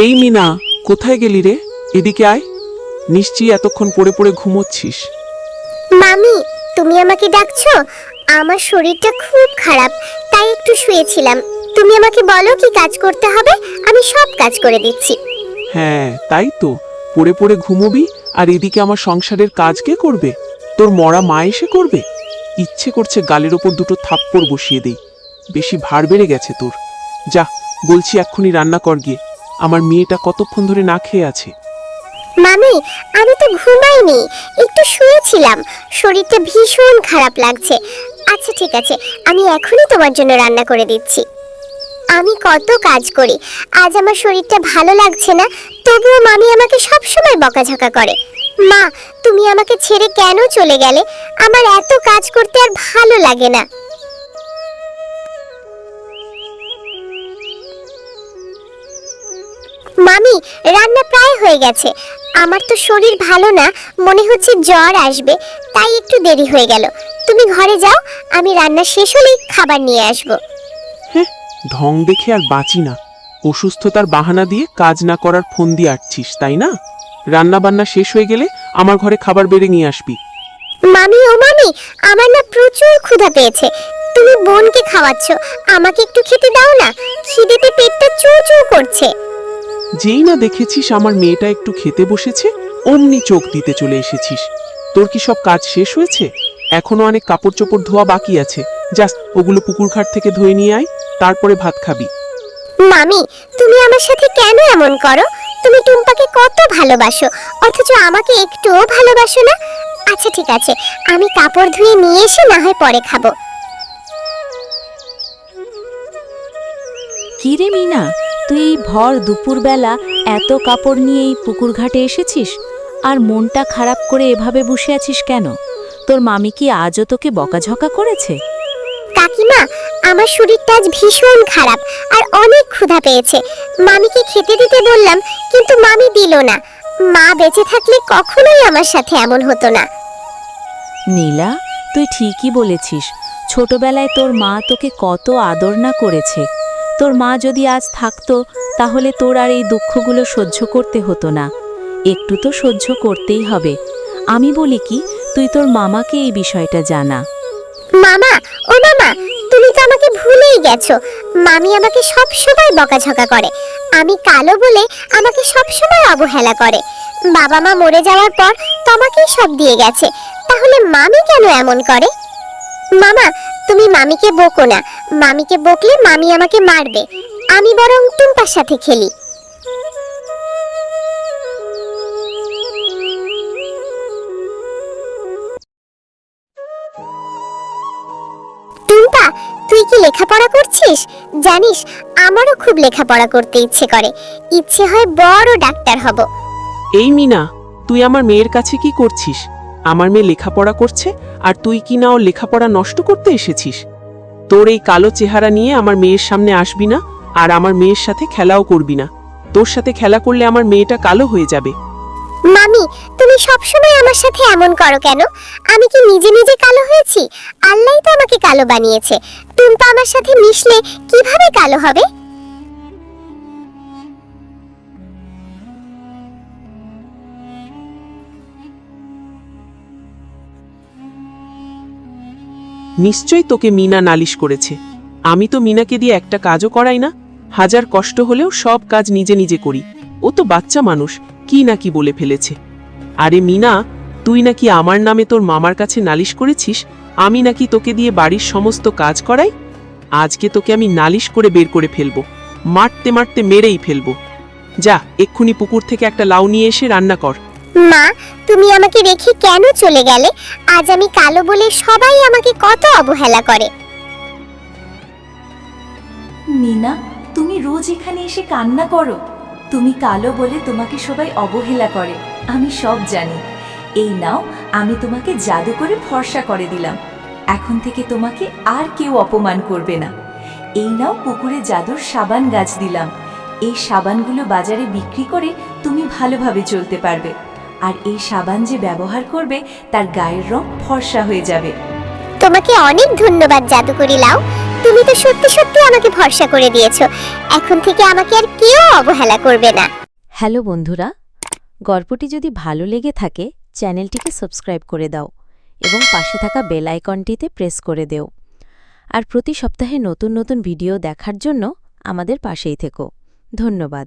এই মিনা কোথায় গেলি রে? এদিকে আয়। নিশ্চয়ই এতক্ষণ পড়ে পড়ে ঘুমোচ্ছিস। মামি তুমি আমাকে ডাকছো? আমার শরীরটা খুব খারাপ তাই একটু শুয়েছিলাম। তুমি আমাকে বলো কি কাজ করতে হবে? আমি সব কাজ করে দিচ্ছি। হ্যাঁ তাই তো। পড়ে পড়ে ঘুমোবি আর এদিকে আমার সংসারের কাজ কে করবে? তোর মরা মা এসে করবে? ইচ্ছে করছে গালের ওপর দুটো থাপ্পড় বসিয়ে দেই। বেশি ভার বেড়ে গেছে তোর। যা বলছি এক্ষুনি রান্না কর গিয়ে। আমার মেয়েটা কতক্ষণ ধরে না খেয়ে আছে? মামি, আমি তো ঘুমাইনি। একটু শুয়েছিলাম। শরীরটা ভীষণ খারাপ লাগছে। আচ্ছা ঠিক আছে। আমি এখনই তোমার জন্য রান্না করে দিচ্ছি। আমি কত কাজ করি। আজ আমার শরীরটা ভালো লাগছে না, তবুও মামি আমাকে সব সময় বকাঝকা করে। মা, তুমি আমাকে ছেড়ে কেন চলে গেলে? আমার এত কাজ করতে আর ভালো লাগে না। মামি রান্না প্রায় হয়ে গেছে। আমার তো শরীর ভালো না মনে হচ্ছে জ্বর আসবে তাই একটু দেরি হয়ে গেল। তুমি ঘরে যাও আমি রান্না শেষ হলেই খাবার নিয়ে আসব। হ্যাঁ ঢং দেখে আর বাঁচি না। অসুস্থতার বাহানা দিয়ে কাজ না করার ফোন দিয়ে আটছিস তাই না? রান্না বান্না শেষ হয়ে গেলে আমার ঘরে খাবার বেড়ে নিয়ে আসবি। মামি ও মামি আমার না প্রচুর ক্ষুধা পেয়েছে। তুমি বোনকে খাওয়াচ্ছ আমাকে একটু খেতে দাও না? খিদেতে পেটটা চু চু করছে। যেই না দেখেছিস আমার মেয়েটা একটু খেতে বসেছে অমনি চোখ দিতে চলে এসেছিস। তোর কি সব কাজ শেষ হয়েছে? এখনও অনেক কাপড় চোপড় ধোয়া বাকি আছে। জাস্ট ওগুলো পুকুর ঘাট থেকে ধুয়ে নিয়ে আয় তারপরে ভাত খাবি। মামি তুমি আমার সাথে কেন এমন করো? তুমি টুম্পাকে কত ভালোবাসো অথচ আমাকে একটুও ভালোবাসো না? আচ্ছা ঠিক আছে আমি কাপড় ধুয়ে নিয়ে এসে না হয় পরে খাব। কিরে মিনা তুই এই ভর দুপুরবেলা এত কাপড় নিয়ে এই পুকুর ঘাটে এসেছিস? আর মনটা খারাপ করে এভাবে বসে আছিস কেন? তোর মামি কি আজও তোকে বকাঝকা করেছে? কাকিমা আমার শরীরটা আজ ভীষণ খারাপ আর অনেক ক্ষুধা পেয়েছে। মামিকে খেতে দিতে বললাম কিন্তু মামি দিল না। মা বেঁচে থাকলে কখনোই আমার সাথে এমন হতো না। নীলা তুই ঠিকই বলেছিস। ছোটবেলায় তোর মা তোকে কত আদর না করেছে। তোর মা যদি আজ থাকতো, তাহলে তোর আর এই দুঃখগুলো সহ্য করতে হতো না। একটু তো সহ্য করতেই হবে। আমি বলি কি, তুই তোর মামাকে এই বিষয়টা জানা। মামা, ও মামা, তুমি তো আমাকে ভুলেই গেছো। মামি আমাকে সব সময় বকাঝকা করে। আমি কালো বলে আমাকে সব সময় অবহেলা করে। বাবা মা মরে যাওয়ার পর তোমাকেই সব দিয়ে গেছে। তাহলে মামি কেন এমন করে? মামা তুমি মামিকে বকো না। মামিকে বকলে মামি আমাকে মারবে। আমি বরং টুম্পার সাথে খেলি। টুম্পা, তুই কি লেখাপড়া করছিস? জানিস, আমারও খুব লেখাপড়া করতে ইচ্ছে করে। ইচ্ছে হয় বড় ডাক্তার হব। এই মিনা, তুই আমার মেয়ের কাছে কি করছিস? আমার মেয়ে লেখাপড়া করছে? আর তুই কি না ওর লেখাপড়া নষ্ট করতে এসেছিস? তোর এই কালো চেহারা নিয়ে আমার মেয়ের সামনে আসবি না, আর আমার মেয়ের সাথে খেলাও করবি না। তোর সাথে খেলা করলে আমার মেয়েটা কালো হয়ে যাবে। মামি, তুমি সবসময় আমার সাথে এমন করো কেন? আমি কি নিজে নিজে কালো হয়েছি? আল্লাহই তো আমাকে কালো বানিয়েছে। টুম্পা আমার সাথে মিশলে কীভাবে কালো হবে? নিশ্চয়ই তোকে মিনা নালিশ করেছে। আমি তো মিনাকে দিয়ে একটা কাজও করাই না। হাজার কষ্ট হলেও সব কাজ নিজে নিজে করি। ও তো বাচ্চা মানুষ, কি না কি বলে ফেলেছে। আরে মিনা, তুই নাকি আমার নামে তোর মামার কাছে নালিশ করেছিস? আমি নাকি তোকে দিয়ে বাড়ির সমস্ত কাজ করাই? আজকে তোকে আমি নালিশ করে বের করে ফেলব। মারতে মারতে মেরেই ফেলব। যা, এক্ষুনি পুকুর থেকে একটা লাউ নিয়ে এসে রান্না কর। মা, তুমি আমাকে রেখে কেন চলে গেলে? আজ আমি কালো বলে সবাই আমাকে কত অবহেলা করে। মিনা, তুমি রোজ এখানে এসে কান্না করো। তুমি কালো বলে তোমাকে সবাই অবহেলা করে, আমি সব জানি। এই নাও, আমি তোমাকে জাদু করে ফর্সা করে দিলাম। এখন থেকে তোমাকে আর কেউ অপমান করবে না। এই নাও পুকুরে জাদুর সাবান গাছ দিলাম। এই সাবানগুলো বাজারে বিক্রি করে তুমি ভালোভাবে চলতে পারবে। আর এই সাবান যে ব্যবহার করবে তার গায়ের রং ফর্সা হয়ে যাবে। তোমাকে অনেক ধন্যবাদ জাদুকরি লাউ তুমি তো সত্যি সত্যি আমাকে ভরসা করে দিয়েছ। এখন থেকে আমাকে আর কেউ অবহেলা করবে না। হ্যালো বন্ধুরা গল্পটি যদি ভালো লেগে থাকে চ্যানেলটিকে সাবস্ক্রাইব করে দাও এবং পাশে থাকা বেল আইকনটিতে প্রেস করে দেও। আর প্রতি সপ্তাহে নতুন নতুন ভিডিও দেখার জন্য আমাদের পাশেই থেকো। ধন্যবাদ।